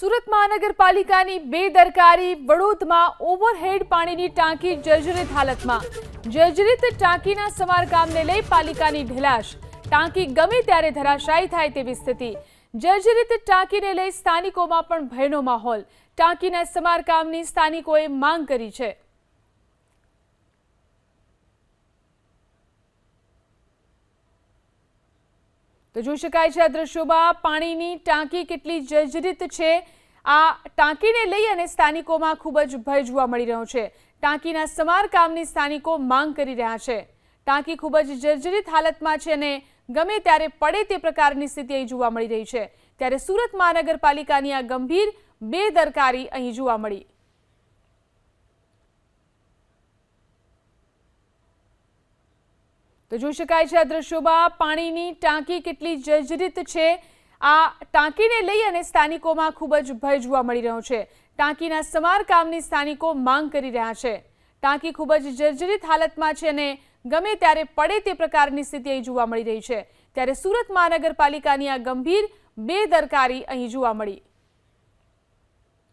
સુરત મહાનગરપાલિકાની બેદરકારી વડોદમાં ઓવરહેડ પાણીની ટાંકી જર્જરિત હાલતમાં. જર્જરિત ટાંકીના સમારકામને લઈ પાલિકાની ઢીલાશ. ટાંકી ગમે ત્યારે ધરાશાયી થાય તેવી સ્થિતિ. જર્જરિત ટાંકીને લઈ સ્થાનિકોમાં પણ ભયનો માહોલ. ટાંકીના સમારકામની સ્થાનિકોએ માંગ કરી છે. તો જોઈ શકાય છે આ દ્રશ્યોમાં પાણીની ટાંકી કેટલી જર્જરિત છે. આ ટાંકીને લઈ અને સ્થાનિકોમાં ખૂબ જ ભય જોવા મળી રહ્યો છે. ટાંકીના સમારકામની સ્થાનિકો માંગ કરી રહ્યા છે. ટાંકી ખૂબ જ જર્જરિત હાલતમાં છે અને ગમે ત્યારે પડે તે પ્રકારની સ્થિતિ અહીં જોવા મળી રહી છે. ત્યારે સુરત મહાનગરપાલિકાની આ ગંભીર બેદરકારી અહીં જોવા મળી. તો જોઈ શકાય છે આ દ્રશ્યોમાં પાણીની ટાંકી કેટલી જર્જરિત છે. આ ટાંકીને લઈ અને સ્થાનિકોમાં ખૂબ જ ભય જોવા મળી રહ્યો છે. ટાંકીના સમારકામની સ્થાનિકો માંગ કરી રહ્યા છે. ટાંકી ખૂબ જ જર્જરિત હાલતમાં છે અને ગમે ત્યારે પડે તે પ્રકારની સ્થિતિ અહીં જોવા મળી રહી છે. ત્યારે સુરત મહાનગરપાલિકાની આ ગંભીર બેદરકારી અહીં જોવા મળી.